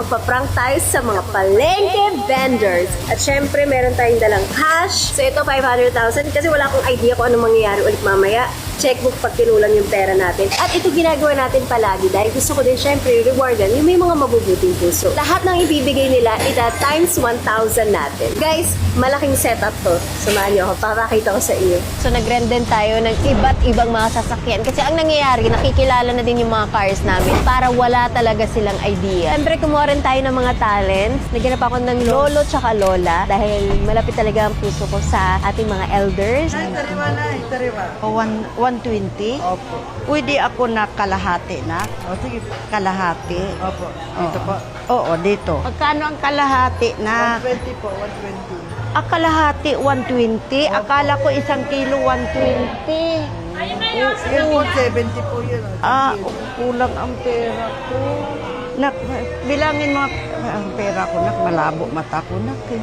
Magpa-prank tayo sa mga palengke vendors. At syempre, meron tayong dalang cash. So ito, 500,000. Kasi wala akong idea kung anong mangyayari ulit mamaya. Checkbook pag kinulang yung pera natin. At ito ginagawa natin palagi dahil gusto ko din syempre rewardan yung may mga mabubuting puso. Lahat ng ibibigay nila, ita times 1,000 natin. Guys, malaking setup to. Samahan niyo ako, papakita ko sa iyo. So nag-rent din tayo ng iba't ibang mga sasakyan. Kasi ang nangyayari, nakikilala na din yung mga cars namin para wala talaga silang idea. Siyempre, kumuha rin tayo ng mga talents. Naghanap ako ng lolo tsaka lola dahil malapit talaga ang puso ko sa ating mga elders. Tariwa na, tariwa. One- 120? Opo. Pwede ako na kalahati na. O sige po. Kalahati. Opo. Dito po. Oo, dito. Magkano ang kalahati na? 120 po, 120. Ang kalahati 120. Akala ko isang kilo 120. Yan po, 70 po yun. o. Ah, kulang ang pera ko. Nak, bilangin mo ang pera ko, nak. Malabo mata ko, nak. Eh.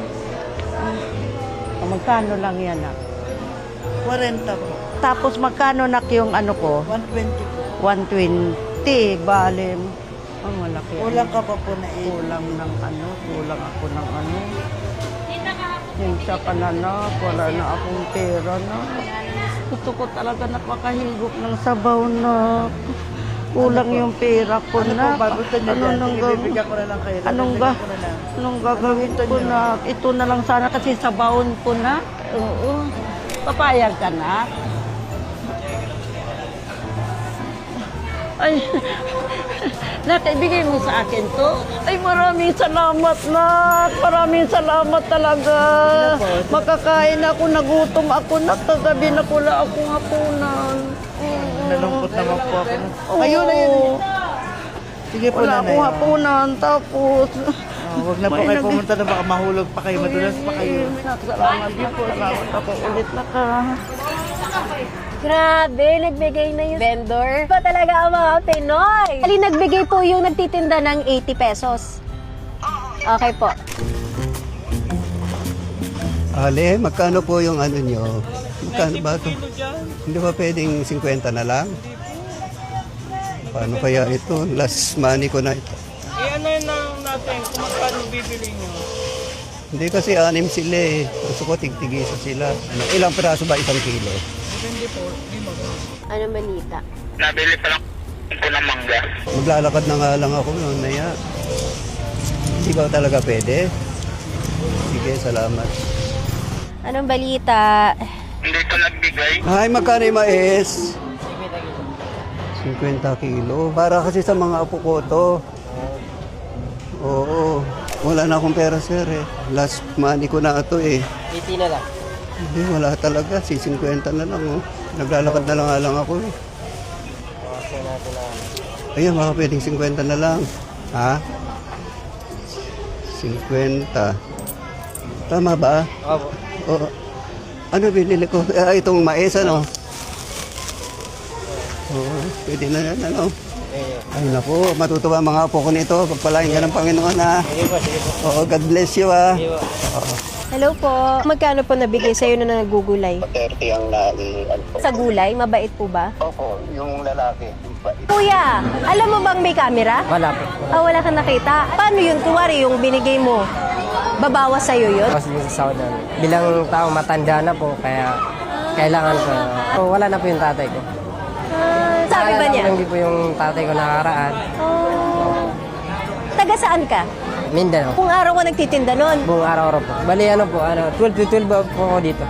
Ah, magkano lang yan, nak? 40 po. Tapos magkano, nak, yung ano ko? 120 po. 120. Bale, ang malaki. Kulang ka pa po na eh. Kulang ng ano, kulang ako ng ano. Hinsa ka na na, wala na akong pera na. Gusto ko talaga na makahigop ng sabaw na. Kulang yung pera ko Ano na. po ba? Gusto niyo Ano dyan? nang gagawin? ko na lang kayo. Anong ga-. Anong gagawin ko na? Ito na lang sana kasi sabawon ko na. Oo. Papayag ka na. Ay, Nak, ibigay mo sa akin to. Ay, maraming salamat, Nak. Maraming salamat talaga. Makakain ako, nagutom ako, Nak. Kagabi na pula akong hapunan. Nalungkot naman po ako. Ayun, ayun. Sige po, Wala nanay. akong hapunan. Tapos, Oh, huwag na po kayo pumunta na baka mahulog pa kayo, madulas pa kayo. Salamat na po. Salamat ako ulit na ka. Grabe, nagbigay na yung vendor. Ba talaga ang mga Pinoy? Ali, nagbigay po yung nagtitinda ng 80 pesos. Okay po. Ale, magkano po yung ano nyo? Magkano ba ito? Hindi ba pwedeng 50 na lang? Paano kaya ito? Last money ko na ito. Eh ano yun lang natin kung magkano bibili nyo? Hindi kasi anim sila eh. Gusto ko tigtigisa sila. Ano, ilang piraso ba isang kilo? Depende po, di ba? Anong balita? Nabili pa lang ko ng mangga. Maglalakad na nga lang ako noon na yan. Hindi ba talaga pwede? Sige, salamat. Anong balita? Hindi ko nagbigay. Ay, magkano yung mais? 50 kilo. Para kasi sa mga apo ko to. Oo. Wala na akong pera, sir eh. Last money ko na ito eh. 80 na lang. Hindi, wala talaga. Si 50 na lang oh. Naglalakad na lang lang ako eh. Ayun, baka pwedeng 50 na lang. Ha? 50. Tama ba? Opo. Oo. Ano binili ko? Ah, itong mais, ano? Oo, pwede na yan, ano? Ay, naku, matutuwa ang mga apo ko nito. Pagpalain ka ng Panginoon, ha? Sige po, sige po. Oo, God bless you, ha? Sige po. Hello po. Magkano po nabigay sa'yo na nagugulay? 30 ang nai... Ano po. Sa gulay, mabait po ba? Opo, yung lalaki. Kuya, alam mo bang may camera? Wala po. Ah, wala kang nakita. Paano yun? Kuwari yung binigay mo, babawas sa'yo yun? Kasi yung sa Saudan. Bilang tao matanda na po, kaya kailangan ko. Oh, wala na po yung tatay ko. Sabi ba niya? Hindi po yung tatay ko nakaraan. Oh. Taga saan ka? Mindanao. Kung araw ko nagtitinda nun, Buong araw-araw po. Bali ano po, ano, 12 to 12 po ako dito.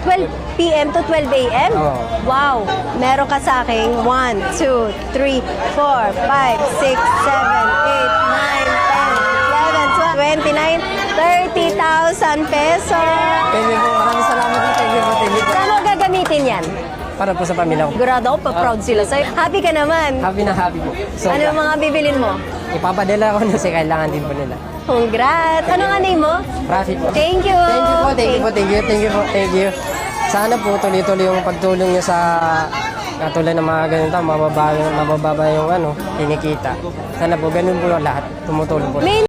12 p.m. to 12 a.m.? Oo. Wow! Meron ka sa akin 1, 2, 3, 4, 5, 6, 7, 8, 9, 10, 11, 12, 29, 30,000 pesos! Thank you po. Maraming salamat po. Thank you po. Thank you po. Saan mo gagamitin yan? Para po sa pamilya ko. Sigurado ako, pa-proud sila sa'yo. Happy ka naman. Happy na happy po. So, Ano yung mga bibilin mo? ipapadala ko na kasi kailangan din po nila. Congrats! Ano nga name mo? Rafi po. Thank you! Thank you po, thank you po, thank you, thank you po, thank you. Sana po tuloy-tuloy yung pagtulong niyo sa katulad ng mga ganito, mababa, mabababa yung ano, kinikita. Sana po ganun po lahat, tumutulong po. May